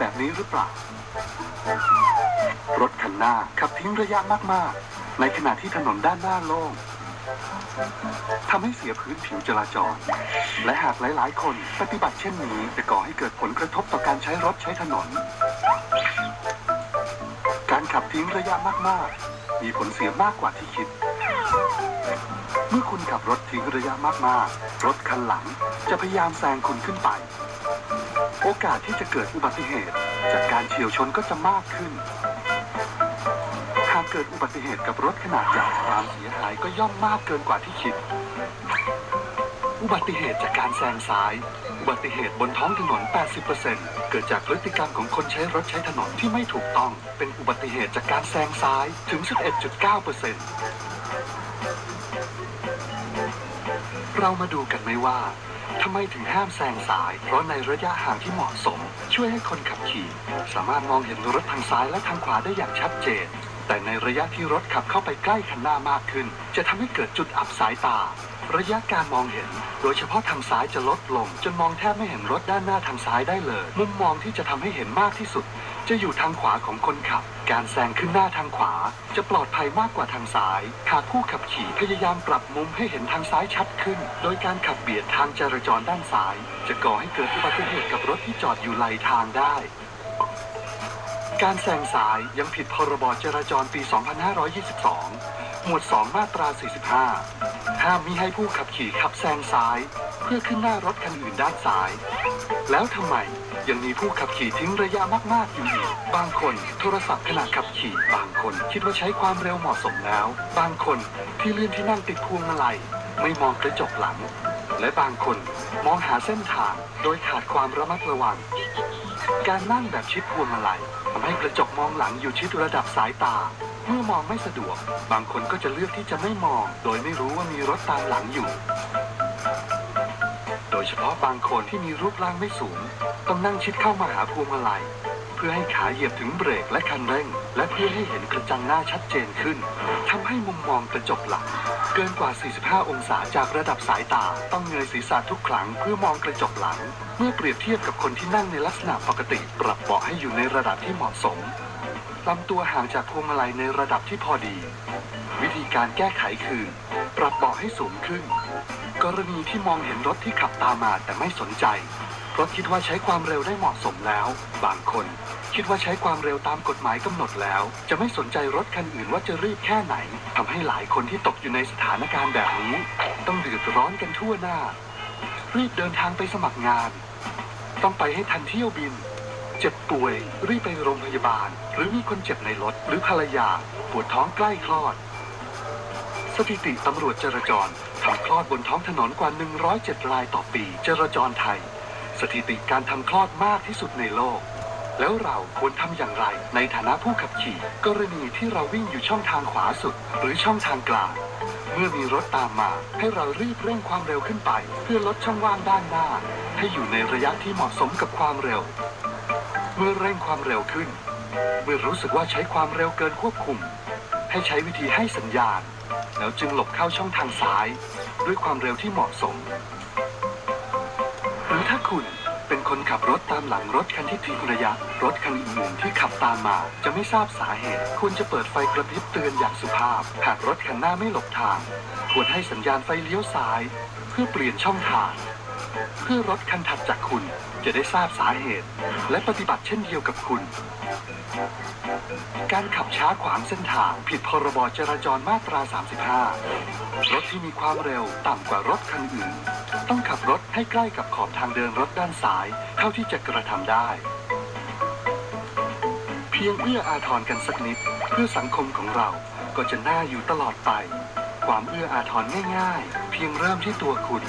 แบบนี้หรือเปล่า รถคันหน้าขับทิ้งระยะมากๆ ในขณะที่ถนนด้านหน้าโล่งทำให้เสียพื้นผิวจราจร และหากหลายๆ คนปฏิบัติเช่นนี้จะก่อให้เกิดผลกระทบต่อการใช้รถใช้ถนน การขับทิ้งระยะมากๆ มีผลเสียมากกว่าที่คิด เมื่อคุณขับรถทิ้งระยะมากๆ รถคันหลังจะพยายามแซงคุณขึ้นไป อกาสที่จะเกิดอุบัติเหตุ จากการเฉียวชนก็จะมากขึ้น หากเกิดอุบัติเหตุกับรถขนาดใหญ่ความเสียหายก็ย่อมมากเกินกว่าที่คิด อุบัติเหตุจากการแซงซ้าย อุบัติเหตุบนท้องถนน 80%เกิดจากพฤติกรรมของคนใช้รถใช้ถนนที่ไม่ถูกต้อง เป็นอุบัติเหตุจากการแซงซ้ายถึง 11.9%เรามาดูกันไหมว่า ทำไมถึงห้ามแซงซ้าย เพราะในระยะห่างที่เหมาะสม ช่วยให้คนขับขี่ สามารถมองเห็นรถทางซ้ายและทางขวาได้อย่างชัดเจน แต่ในระยะที่รถขับเข้าไปใกล้คันหน้ามากขึ้น จะทำให้เกิดจุดอับสายตา ระยะการมองเห็น โดยเฉพาะทางซ้ายจะลดลง จนมองแทบไม่เห็นรถด้านหน้าทางซ้ายได้เลย มุมมองที่จะทำให้เห็นมากที่สุด จะอยู่ทางขวาของคนขับ การแซงขึ้นหน้าทางขวา จะปลอดภัยมากกว่าทางซ้ายหากผู้ขับขี่พยายามปรับมุมให้เห็นทางซ้ายชัดขึ้น โดยการขับเบียดทางจราจรด้านซ้าย จะก่อให้เกิดอุบัติเหตุกับรถที่จอดอยู่ไหลทางได้ การแซงซ้ายยังผิดพรบจราจรปี 2522 หมวด 2 มาตรา 45 ห้ามมิให้ผู้ขับขี่ขับแซงซ้าย เพื่อขึ้นหน้ารถคันอื่นด้านซ้าย แล้วทำไมยังมีผู้ขับขี่ทิ้งระยะมาก ๆ อยู่อีก บางคนโทรศัพท์ขณะขับขี่ บางคนคิดว่าใช้ความเร็วเหมาะสมแล้ว บางคนที่เลื่อนที่นั่งติดพวงมาลัยไม่มองกระจกหลัง และบางคนมองหาเส้นทางโดยขาดความระมัดระวัง การนั่งแบบชิดพวงมาลัยทำให้กระจกมองหลังอยู่ชิดระดับสายตา เมื่อมองไม่สะดวก บางคนก็จะเลือกที่จะไม่มอง โดยไม่รู้ว่ามีรถตามหลังอยู่ โดยเฉพาะบางคนที่มีรูปร่างไม่สูง ต้องนั่งชิดเข้ามาหาพวงมาลัย พื่อให้ขาเหยียบถึงเบรกและคันเร่ง และเพื่อให้เห็นกระจังหน้าชัดเจนขึ้นทำให้มุมมองกระจกหลัง เกินกว่า 45 องศาจากระดับสายตา ต้องเงยศีรษะทุกครั้งเพื่อมองกระจกหลัง เมื่อเปรียบเทียบกับคนที่นั่งในลักษณะปกติ ปรับเบาะให้อยู่ในระดับที่เหมาะสมลำตัวห่างจากพวงมาลัยในระดับที่พอดี วิธีการแก้ไขคือ ปรับเบาะให้สูงขึ้น กรณีที่มองเห็นรถที่ขับตามมาแต่ไม่สนใจ เพราะคิดว่าใช้ความเร็วได้เหมาะสมแล้ว บางคน คิดว่าใช้ความเร็วตามกฎหมายกำหนดแล้ว จะไม่สนใจรถคันอื่นว่าจะรีบแค่ไหนทำให้หลายคนที่ตกอยู่ในสถานการณ์แบบนี้ ต้องเดือดร้อนกันทั่วหน้า รีบเดินทางไปสมัครงาน ต้องไปให้ทันเที่ยวบิน เจ็บป่วย รีบไปโรงพยาบาล หรือมีคนเจ็บในรถ หรือภรรยา ปวดท้องใกล้คลอด สถิติตำรวจจราจรทำคลอดบนท้องถนนกว่า 107 รายต่อปี จราจรไทย สถิติการทำคลอดมากที่สุดในโลก แล้วเราควรทำอย่างไร ในฐานะผู้ขับขี่ กรณีที่เราวิ่งอยู่ช่องทางขวาสุด หรือช่องทางกลาง เมื่อมีรถตามมา ให้เรารีบเร่งความเร็วขึ้นไป เพื่อลดช่องว่างด้านหน้า ให้อยู่ในระยะที่เหมาะสมกับความเร็ว เมื่อเร่งความเร็วขึ้น เมื่อรู้สึกว่าใช้ความเร็วเกินควบคุม ให้ใช้วิธีให้สัญญาณ แล้วจึงหลบเข้าช่องทางซ้าย ด้วยความเร็วที่เหมาะสม หรือถ้าคุณ คนขับรถตามหลังรถคันที่ทิ้งระยะ รถคันอื่นๆที่ขับตามมา จะไม่ทราบสาเหตุ ควรจะเปิดไฟกระพริบเตือนอย่างสุภาพ หากรถคันหน้าไม่หลบทาง ควรให้สัญญาณไฟเลี้ยวซ้าย เพื่อเปลี่ยนช่องทาง เพื่อรถคันถัดจากคุณจะได้ทราบสาเหตุ และปฏิบัติเช่นเดียวกับคุณ การขับช้าขวางเส้นทาง ผิดพรบจราจรมาตรา 35 รถที่มีความเร็วต่ำกว่ารถคันอื่น ต้องขับรถให้ใกล้กับขอบทางเดินรถด้านซ้าย เท่าที่จะกระทำได้ เพียงเอื้ออาทรกันสักนิด เพื่อสังคมของเราก็จะน่าอยู่ตลอดไป ความเอื้ออาทรง่าย ๆ เพียงเริ่มที่ตัวคุณ